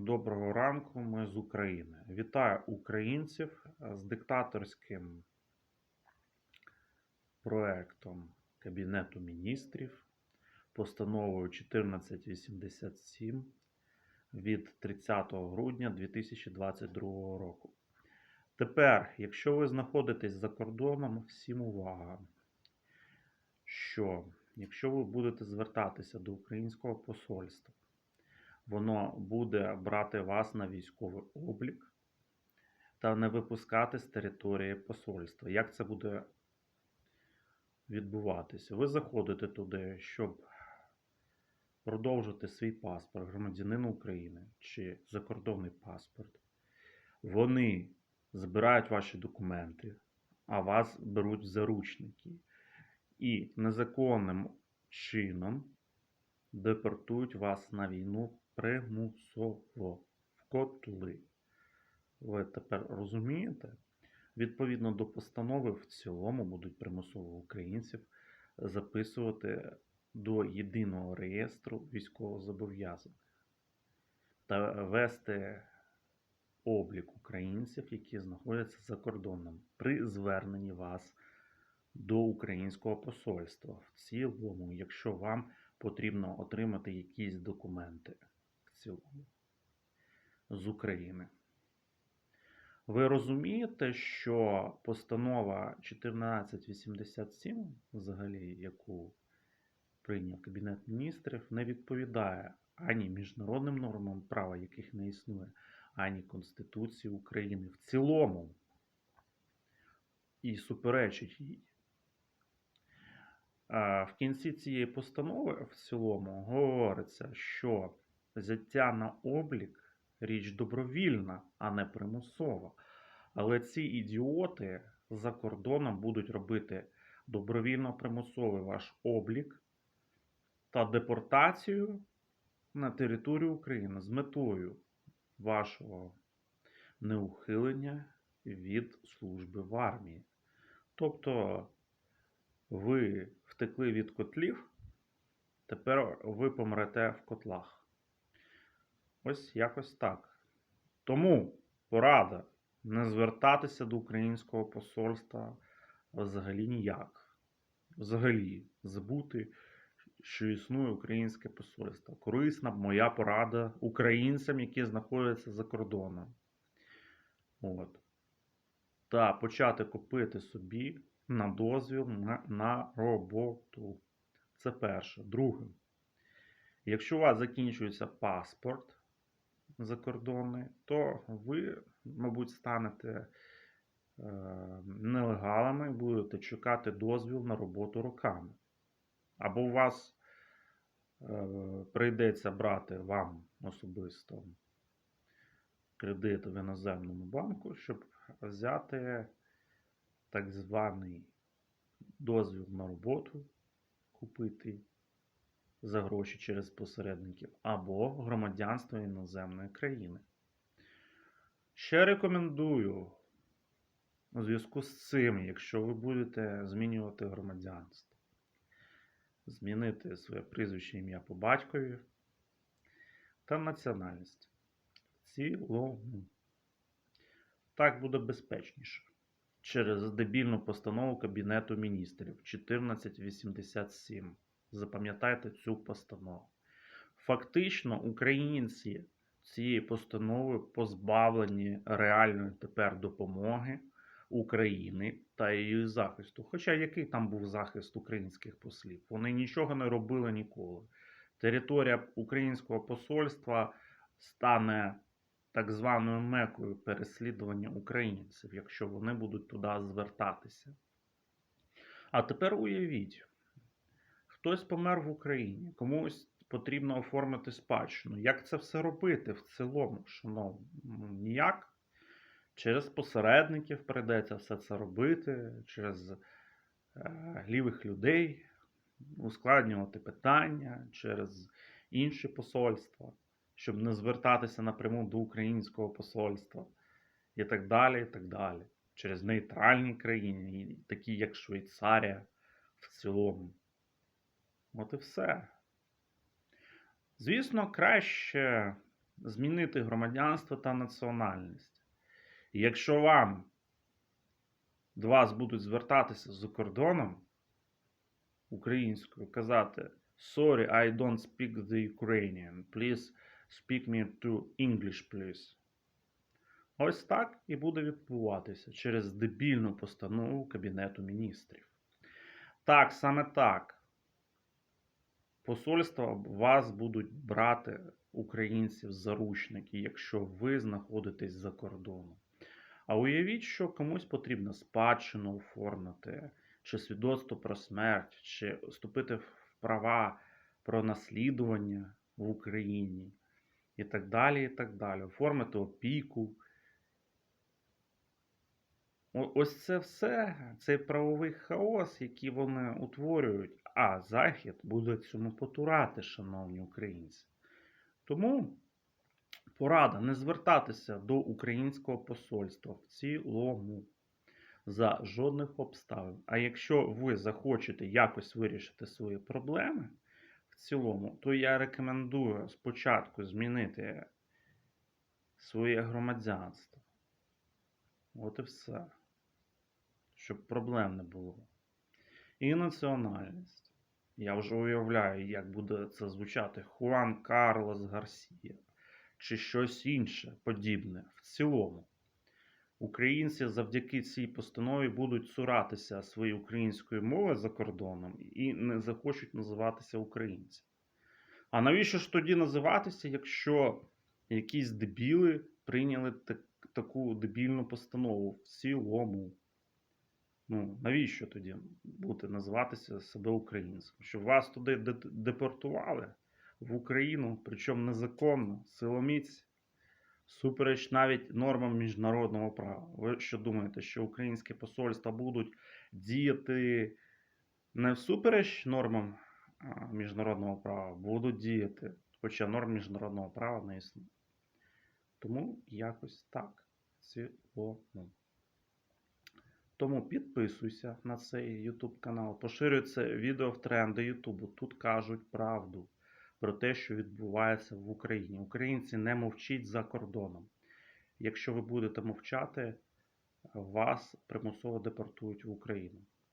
Доброго ранку, ми з України. Вітаю українців з диктаторським проектом Кабінету міністрів, постановою 1487 від 30 грудня 2022 року. Тепер, якщо ви знаходитесь за кордоном, всім увага, що якщо ви будете звертатися до українського посольства, воно буде брати вас на військовий облік та не випускати з території посольства. Як це буде відбуватися? Ви заходите туди, щоб продовжити свій паспорт громадянина України чи закордонний паспорт. Вони збирають ваші документи, а вас беруть в заручники і незаконним чином депортують вас на війну примусово в котли. Ви тепер розумієте? Відповідно до постанови, в цілому будуть примусово українців записувати до єдиного реєстру військовозобов'язаних та вести облік українців, які знаходяться за кордоном, при зверненні вас до українського посольства. В цілому, якщо вам потрібно отримати якісь документи в цілому з України. Ви розумієте, що постанова 1487, взагалі, яку прийняв Кабінет міністрів, не відповідає ані міжнародним нормам права, яких не існує, ані Конституції України в цілому і суперечить їй. А, В кінці цієї постанови в цілому говориться, що взяття на облік річ добровільна, а не примусова. Але ці ідіоти за кордоном будуть робити добровільно примусовий ваш облік та депортацію на територію України з метою вашого неухилення від служби в армії. Тобто ви втекли від котлів, тепер ви помрете в котлах. Ось якось так. Тому порада не звертатися до українського посольства взагалі ніяк. Взагалі забути, що існує українське посольство. Корисна моя порада українцям, які знаходяться за кордоном. От. Та почати купити собі на дозвіл на, на роботу. Це перше. Друге. Якщо у вас закінчується паспорт закордонний, то ви, мабуть, станете е, нелегалами будете чекати дозвіл на роботу роками. Або у вас е, прийдеться брати вам особисто кредит в іноземному банку, щоб взяти так званий дозвіл на роботу купити за гроші через посередників, або громадянство іноземної країни. Ще рекомендую у зв'язку з цим, якщо ви будете змінювати громадянство, змінити своє прізвище ім'я по батькові та національність. В цілому. Так буде безпечніше через дебільну постанову Кабінету міністрів 1487. Запам'ятайте цю постанову. Фактично, українці цією постановою позбавлені реальної тепер допомоги України та її захисту. Хоча який там був захист українських послів? Вони нічого не робили ніколи. Територія українського посольства стане так званою мекою переслідування українців, якщо вони будуть туди звертатися. А тепер уявіть, хтось помер в Україні, комусь потрібно оформити спадщину. Як це все робити в цілому, шановні? Ну, Ніяк. Через посередників прийдеться все це робити, через е, лівих людей, ускладнювати питання, через інші посольства щоб не звертатися напряму до українського посольства і так далі. і так далі. Через нейтральні країни, такі як Швейцарія в цілому. От і все. Звісно, краще змінити громадянство та національність. І якщо вам до вас будуть звертатися за кордоном українською, казати Sorry, I don't speak the Ukrainian. Please speak me to English, please. Ось так і буде відбуватися через дебільну постанову Кабінету міністрів. Так, саме так. Посольства вас будуть брати українців заручники, якщо ви знаходитесь за кордоном. А уявіть, що комусь потрібно спадщину оформити, чи свідоцтво про смерть, чи вступити в права про наслідування в Україні, і так далі, і так далі. Оформити опіку. Ось це все, цей правовий хаос, який вони утворюють, а Захід буде цьому потурати, шановні українці. Тому порада не звертатися до українського посольства в цілому за жодних обставин. А якщо ви захочете якось вирішити свої проблеми цілому, то я рекомендую спочатку змінити своє громадянство. От і все. Щоб проблем не було. І національність. Я вже уявляю, як буде це звучати Хуан Карлос Гарсія чи щось інше подібне в цілому. Українці завдяки цій постанові будуть цуратися своєї української мови за кордоном і не захочуть називатися українцями. А навіщо ж тоді називатися, якщо якісь дебіли прийняли так, таку дебільну постанову в цілому? Ну, навіщо тоді бути називатися себе українцем? Щоб вас туди депортували в Україну, причому незаконно, силоміць, супереч навіть нормам міжнародного права. Ви що думаєте, що українські посольства будуть діяти не всупереч нормам міжнародного права, будуть діяти, хоча норм міжнародного права не існує. Тому якось так. цілому. Тому підписуйся на цей YouTube канал, поширюй це відео в тренди YouTube. Тут кажуть правду про те, що відбувається в Україні. Українці не мовчіть за кордоном. Якщо ви будете мовчати, вас примусово депортують в Україну.